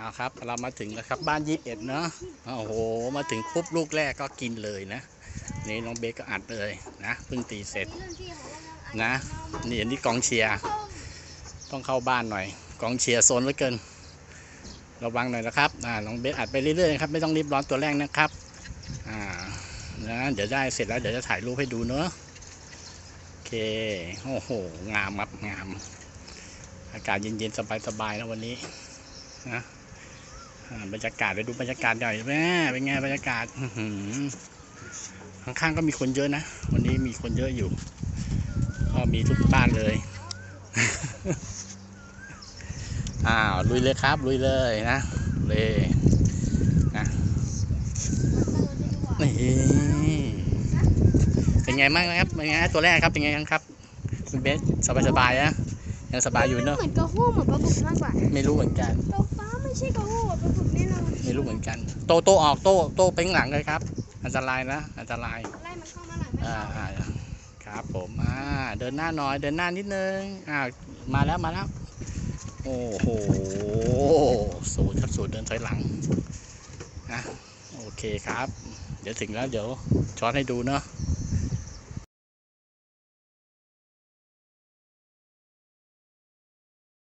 เอาครับ เรามาถึงแล้วครับบ้านยี่สิบเอ็ดเนาะโอ้โห มาถึงปุ๊บลูกแรกก็กินเลยนะ นี่น้องเบสก็อัดเลยนะเพิ่งตีเสร็จนะ นี่อันนี้กองเชียร์ต้องเข้าบ้านหน่อย กองเชียร์โซนเหลือเกิน ระวังหน่อยนะครับอ่าน้องเบสอัดไปเรื่อยๆครับไม่ต้องรีบร้อนตัวแรกนะครับอ่านะเดี๋ยวได้เสร็จแล้วเดี๋ยวจะถ่ายรูปให้ดูเนอะโอเคโอ้โหงามครับงาม อากาศเย็นๆสบายๆนะวันนี้นะ บรรยากาศไปดูบรรยากาศหน่อยแม่เป็นไงบรรยากาศอื้อหือข้างๆก็มีคนเยอะนะ วันนี้มีคนเยอะอยู่ ก็มีทุกบ้านเลย อ้าวลุยเลยครับ ลุยเลยนะเลยนะนี่เป็นไงบ้างนะครับเป็นไงตัวแรกครับเป็นไงบ้างครับคุณเบสสบายๆนะยังสบายอยู่เนอะเหมือนกระหู้เหมือนปลาบึกมากกว่าไม่รู้เหมือนกันตัวฟ้าไม่ใช่กระหู้ปลาบึกแน่นอนไม่รู้เหมือนกัน โตโตออกโตโตเป็นหลังเลยครับ อันตรายนะ อันตรายไล่มันเข้ามาหน่อยไม่อ่าเข้าอ่าครับผมอ่าเดินหน้าหน่อยเดินหน้านิดนึงอ่ามาแล้วมาแล้ว โอ้โหสูตรครับสูตรเดินถอยหลังนะโอเคครับ เดี๋ยวถึงแล้วเดี๋ยวช้อนให้ดูเนาะ